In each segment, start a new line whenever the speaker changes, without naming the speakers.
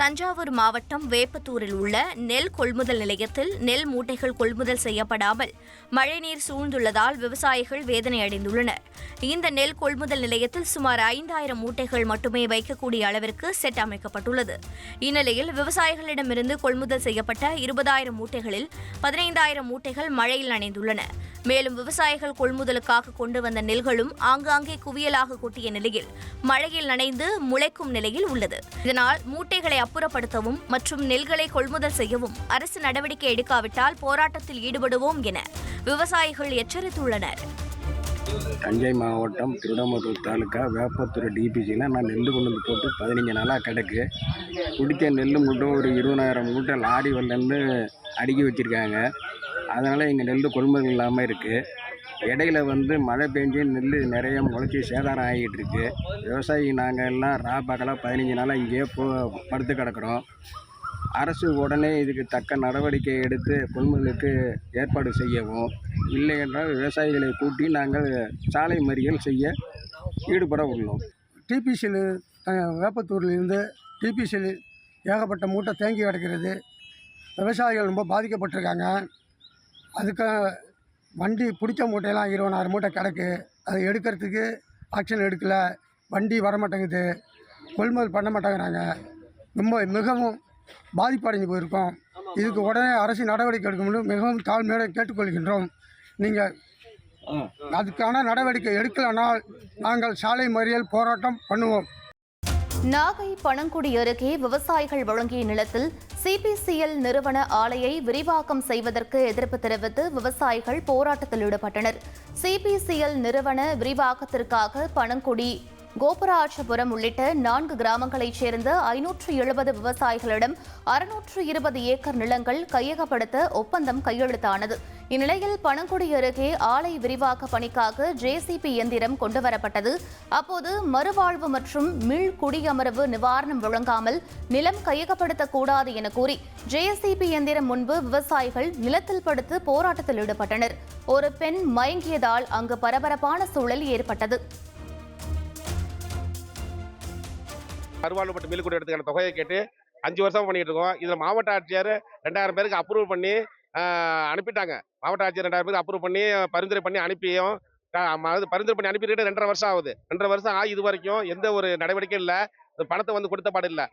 தஞ்சாவூர் மாவட்டம் வேப்பத்தூரில் உள்ள நெல் கொள்முதல் நிலையத்தில் நெல் மூட்டைகள் கொள்முதல் செய்யப்படாமல் மழைநீர் சூழ்ந்துள்ளதால் விவசாயிகள் வேதனை அடைந்துள்ளனர் இந்த நெல் கொள்முதல் நிலையத்தில் சுமார் ஐந்தாயிரம் மூட்டைகள் மட்டுமே வைக்கக்கூடிய அளவிற்கு செட் அமைக்கப்பட்டுள்ளது. இந்நிலையில் விவசாயிகளிடமிருந்து கொள்முதல் செய்யப்பட்ட இருபதாயிரம் மூட்டைகளில் பதினைந்தாயிரம் மூட்டைகள் மழையில் நனைந்துள்ளன. மேலும் விவசாயிகள் கொள்முதலுக்காக கொண்டு வந்த நெல்களும் ஆங்காங்கே குவியலாக கொட்டிய நிலையில் மழையில் நனைந்து முளைக்கும் நிலையில் உள்ளது. இதனால் மூட்டைகளை அப்புறப்படுத்தவும் மற்றும் நெல்களை கொள்முதல் செய்யவும் அரசு நடவடிக்கை எடுக்காவிட்டால் போராட்டத்தில் ஈடுபடுவோம் என விவசாயிகள் எச்சரித்துள்ளனர்.
தஞ்சை மாவட்டம் திருடமத்தூர் தாலுக்கா வேப்பத்தூர் டிபிசியில் நான் நெல் கொண்டு வந்து போட்டு பதினஞ்சு நாளாக கிடக்கு. குடிக்க நெல் மட்டும் ஒரு இருபதாயிரம் மூட்டை லாரி வரலேருந்து அடுக்கி வச்சுருக்காங்க. அதனால் எங்கள் நெல் கொள்முதல் இல்லாமல் இருக்குது இடையில வந்து மழை பெஞ்சு நெல் நிறைய முளைச்சி சேதாரம் ஆகிட்டு இருக்கு விவசாயி நாங்கள் எல்லாம் ரா பகலாக பதினஞ்சு நாளாக இங்கேயே போ படுத்து கிடக்குறோம். அரசு உடனே இதுக்கு தக்க நடவடிக்கை எடுத்து கொள்முதலுக்கு ஏற்பாடு செய்யவும் இல்லை என்றால் விவசாயிகளை கூட்டி நாங்கள் சாலை மறியல் செய்ய ஈடுபட உள்ளோம்.
டிபிசியில் வேப்பத்தூர்லேருந்து டிபிசியில் ஏகப்பட்ட மூட்டை தேங்கி கிடக்கிறது. விவசாயிகள் ரொம்ப பாதிக்கப்பட்டிருக்காங்க. அதுக்கு வண்டி பிடிச்ச மூட்டையெல்லாம் இருபதாயிரம் மூட்டை கிடக்கு. அதை எடுக்கிறதுக்கு ஆக்ஷன் எடுக்கலை. வண்டி வர மாட்டேங்குது கொள்முதல் பண்ண மாட்டேங்கிறாங்க. ரொம்ப மிகவும் பாதிப்படைஞ்சு போயிருக்கோம். இதுக்கு உடனே அரசு நடவடிக்கை எடுக்கணும் மிகவும் தாழ்மையோடு கேட்டுக்கொள்கின்றோம். நீங்கள் அதுக்கான நடவடிக்கை எடுக்கலைனால் நாங்கள் சாலை மறியல் போராட்டம் பண்ணுவோம்.
நாகை பணங்குடி அருகே விவசாயிகள் வழங்கிய நிலத்தில் சிபிசிஎல் நிறுவன ஆலையை விரிவாக்கம் செய்வதற்கு எதிர்ப்பு தெரிவித்து விவசாயிகள் போராட்டத்தில் ஈடுபட்டனர். சிபிசிஎல் நிறுவன விரிவாக்கத்திற்காக பணங்குடி கோபுராட்சபுரம் உள்ளிட்ட நான்கு கிராமங்களைச் சேர்ந்த ஐநூற்று எழுபது விவசாயிகளிடம் அறுநூற்று இருபது ஏக்கர் நிலங்கள் கையகப்படுத்த ஒப்பந்தம் கையெழுத்தானது. இந்நிலையில் பணங்குடி அருகே ஆலை விரிவாக்க பணிக்காக ஜேசிபி இயந்திரம் கொண்டுவரப்பட்டது. அப்போது மறுவாழ்வு மற்றும் மீள் குடியமர்வு நிவாரணம் வழங்காமல் நிலம் கையகப்படுத்தக்கூடாது என கூறி ஜேசிபி இயந்திரம் முன்பு விவசாயிகள் நிலத்தில் படுத்து போராட்டத்தில் ஈடுபட்டனர். ஒரு பெண் மயங்கியதால் அங்கு பரபரப்பான சூழல் ஏற்பட்டது.
அருவாள்பட்டு மில்லுக்குடி இடத்துக்கான தொகையை கேட்டு அஞ்சு வருஷம் பண்ணிட்டு இருக்கோம். இதில் மாவட்ட ஆட்சியர் ரெண்டாயிரம் பேருக்கு அப்ரூவ் பண்ணி அனுப்பிட்டாங்க. மாவட்ட ஆட்சியர் ரெண்டாயிரம் பேர் அப்ரூவ் பண்ணி பரிந்துரை பண்ணி அனுப்பியும். அது பரிந்துரை பண்ணி அனுப்பிட்டு ரெண்டரை வருஷம் ஆகுது. ரெண்டரை வருஷம் ஆகி இது வரைக்கும் எந்த ஒரு நடவடிக்கையும் இல்லை. பணத்தை வந்து கொடுத்த பாடு இல்லை.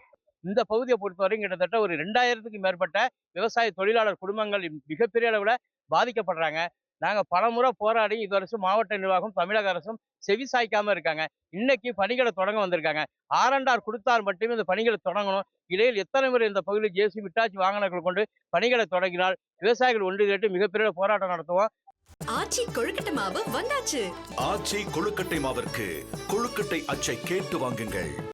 இந்த பகுதியை பொறுத்தவரைக்கும் கிட்டத்தட்ட ஒரு ரெண்டாயிரத்துக்கு மேற்பட்ட விவசாய தொழிலாளர் குடும்பங்கள் மிகப்பெரிய அளவில் பாதிக்கப்படுறாங்க. நாங்கள் பலமுறை போராடி இது வருஷம் மாவட்ட நிர்வாகம் தமிழக அரசும் செவி சாய்க்காம இருக்காங்க. இன்னைக்கு பணிகளை தொடங்க வந்திருக்காங்க. ஆரண்டார் கொடுத்தால் மட்டுமே இந்த பணிகளை தொடங்கணும். இடையில் எத்தனை முறை இந்த பகுதியில் ஜேசி விட்டாச்சி வாகனங்கள் கொண்டு பணிகளை தொடங்கினால் விவசாயிகள் ஒன்று கேட்டு மிகப்பெரிய போராட்டம் நடத்துவோம்.
ஆச்சி கொழுக்கட்டை மாவு வந்தாச்சு.
ஆச்சி கொழுக்கட்டை மாவிற்கு கொழுக்கட்டை அச்சை கேட்டு வாங்குங்கள்.